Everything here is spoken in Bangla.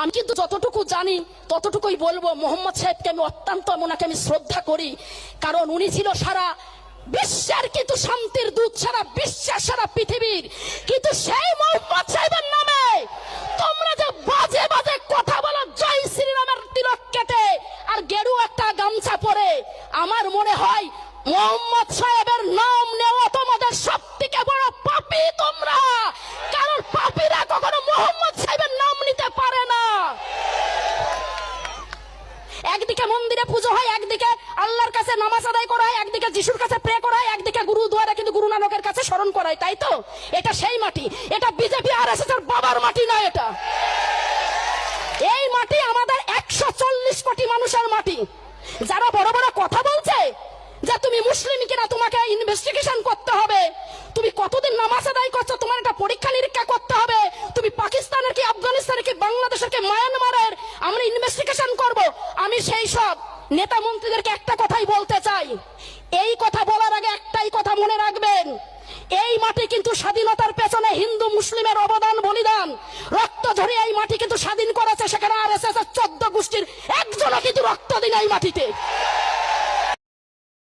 আমি কিন্তু যতটুকু জানি, ততটুকুই বলব, মোহাম্মদ সাহেবকে আমি অত্যন্ত ওনাকে আমি শ্রদ্ধা করি। কারণ উনি ছিল সারা বিশ্বের কিন্তু শান্তির দূত, সারা বিশ্বের, সারা পৃথিবীর। কিন্তু সেই মোহাম্মদ সাহেবের নামে তোমরা যে বাজে বাজে কথা বলো, জয় শ্রীরামের তিলক কেটে আর গেরু একটা গামছা পরে, আমার মনে হয় মোহাম্মদ সাহেবের একদিকে মন্দিরে পুজো হয়, একদিকে আল্লাহর কাছে নামাজ আদায় করা হয়, একদিকে যিশুর কাছে প্রে করা হয়, একদিকে গুরুদুয়ারে কিন্তু গুরু নানকের কাছে স্মরণ করা হয়, তাই তো? এটা সেই মাটি। এটা বিজেপি আর এস এর বাবার মাটি নয় এটা। এই মাটি আমাদের একশো চল্লিশ কোটি মানুষের মাটি। যারা বড় বড় কথা বলছে যে তুমি মুসলিম কিনা, তোমাকে ইনভেস্টিগেশন করতে হবে। তুমি কতদিন নামাজ আদায় করছ, তোমার একটা পরীক্ষা নিরীক্ষা করতে হবে। তুমি পাকিস্তানের কি, আফগানিস্তানের কি, বাংলাদেশের কি, মায়ানমারের? আমরা ইনভেস্টিগেশন আমি সেই সব নেতা মন্ত্রীদেরকে একটা কথাই বলতে চাই। এই কথা বলার আগে একটাই কথা মনে রাখবেন। এই মাটি কিন্তু স্বাধীনতার পেছনে হিন্দু মুসলিমের অবদান, বলিদান। রক্ত ঝরে এই মাটি কিন্তু স্বাধীন করেছে সেখানে আর এস এস চোদ্দ গোষ্ঠীর একজনও কিন্তু রক্ত দিন এই মাটিতে।